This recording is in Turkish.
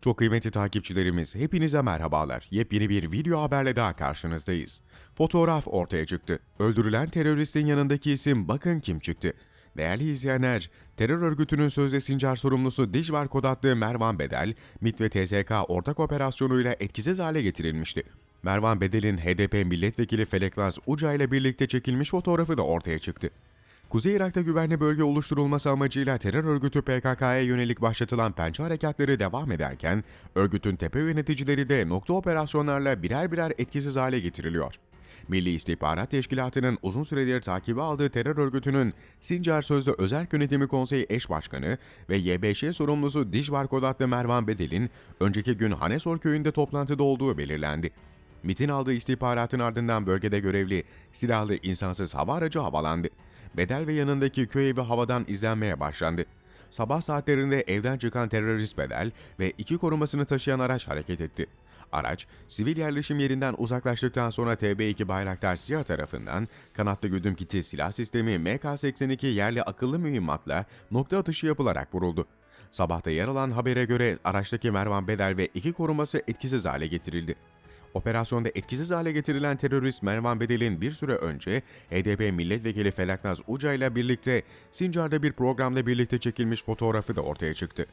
Çok kıymetli takipçilerimiz, hepinize merhabalar. Yepyeni bir video haberle daha karşınızdayız. Fotoğraf ortaya çıktı. Öldürülen teröristin yanındaki isim bakın kim çıktı. Değerli izleyenler, terör örgütünün sözde Sincar sorumlusu Dijvar kod adlı Mervan Bedel, MİT ve TSK ortak operasyonuyla etkisiz hale getirilmişti. Mervan Bedel'in HDP milletvekili Feleknaz Uca ile birlikte çekilmiş fotoğrafı da ortaya çıktı. Kuzey Irak'ta güvenli bölge oluşturulması amacıyla terör örgütü PKK'ya yönelik başlatılan pençe harekatları devam ederken, örgütün tepe yöneticileri de nokta operasyonlarla birer birer etkisiz hale getiriliyor. Milli İstihbarat Teşkilatı'nın uzun süredir takibi aldığı terör örgütünün Sincar Sözde Özerk Yönetimi Konseyi eş başkanı ve YBŞ sorumlusu Dijvar Kodatlı Mervan Bedel'in önceki gün Hanesor köyünde toplantıda olduğu belirlendi. MIT'in aldığı istihbaratın ardından bölgede görevli silahlı insansız hava aracı havalandı. Bedel ve yanındaki köy evi havadan izlenmeye başlandı. Sabah saatlerinde evden çıkan terörist Bedel ve iki korumasını taşıyan araç hareket etti. Araç, sivil yerleşim yerinden uzaklaştıktan sonra TB2 Bayraktar SİHA tarafından kanatlı güdüm kiti silah sistemi MK-82 yerli akıllı mühimmatla nokta atışı yapılarak vuruldu. Sabahta yer alan habere göre araçtaki Mervan Bedel ve iki koruması etkisiz hale getirildi. Operasyonda etkisiz hale getirilen terörist Mervan Bedel'in bir süre önce HDP milletvekili Felaknaz Uca ile birlikte Sincar'da bir programda birlikte çekilmiş fotoğrafı da ortaya çıktı.